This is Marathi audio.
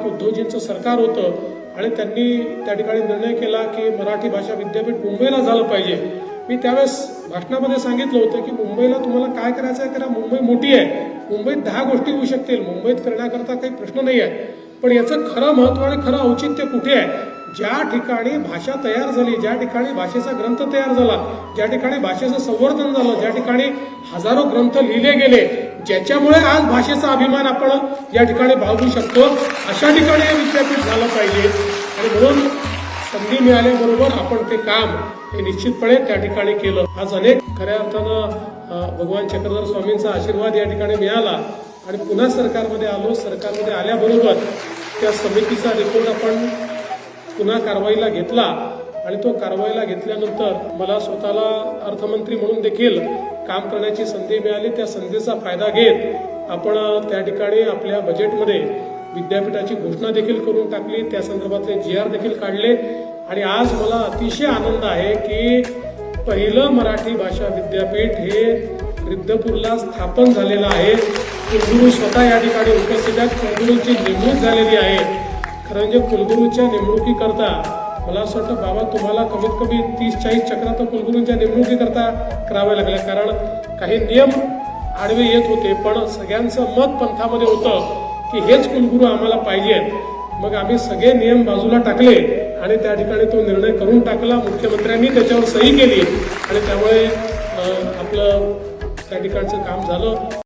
काळात उद्धवजींचं सरकार होतं आणि त्यांनी त्या ठिकाणी निर्णय केला की मराठी भाषा विद्यापीठ मुंबईला झालं पाहिजे. मी त्यावेळेस भाषणामध्ये सांगितलं होतं की मुंबईला तुम्हाला काय करायचं आहे? करा मुंबई मोठी आहे. मुंबईत दहा गोष्टी होऊ शकतील. मुंबईत करण्याकरता काही प्रश्न नाही आहे पण याचं खरं महत्त्व आणि खरं औचित्य कुठे आहे? ज्या ठिकाणी भाषा तयार झाली ज्या ठिकाणी भाषेचा ग्रंथ तयार झाला ज्या ठिकाणी भाषेचं संवर्धन झालं ज्या ठिकाणी हजारो ग्रंथ लिहिले गेले ज्याच्यामुळे आज भाषेचा अभिमान आपण या ठिकाणी बाळगू शकतो. अशा ठिकाणी हे विद्यापीठ झालं पाहिजे. आणि म्हणून संधी मिळाल्याबरोबर आपण ते काम हे निश्चितपणे त्या ठिकाणी केलं. आज अनेक खऱ्या अर्थानं भगवान चक्रधर स्वामींचा आशीर्वाद या ठिकाणी मिळाला. आणि पुन्हा सरकारमध्ये आलो. सरकारमध्ये आल्याबरोबर त्या समितीचा रिपोर्ट आपण पुन्हा कारवाईला घेतला. आणि तो कारवाईला घेतल्यानंतर मला स्वतःला अर्थमंत्री म्हणून देखील काम करण्याची संधी मिळाली. त्या संधीचा फायदा घेत आपण त्या ठिकाणी आपल्या बजेटमध्ये विद्यापीठाची घोषणा देखील करून टाकली. त्या संदर्भातले जी आर देखील काढले. आणि आज मला अतिशय आनंद आहे की पहिलं मराठी भाषा विद्यापीठ हे रिद्धपूरला स्थापन झालेलं आहे. कुलगुरू स्वतः या ठिकाणी उपस्थित आहेत. कुलगुरूची नेमणूक झालेली आहे. खरं म्हणजे कुलगुरूच्या नेमणुकीकरता मला असं वाटतं बाबा तुम्हाला कमीत कमी तीस चाळीस चक्र तर कुलगुरूंच्या नेमणुकीकरता कराव्या लागल्या कारण काही नियम आडवे येत होते पण सगळ्यांचं मत पंथामध्ये होतं की हेच कुलगुरू आम्हाला पाहिजेत मग आम्ही सगळे नियम बाजूला टाकले आणि त्या ठिकाणी तो निर्णय करून टाकला. मुख्यमंत्र्यांनी त्याच्यावर सही केली आणि त्यामुळे आपलं त्या ठिकाणचं काम झालं.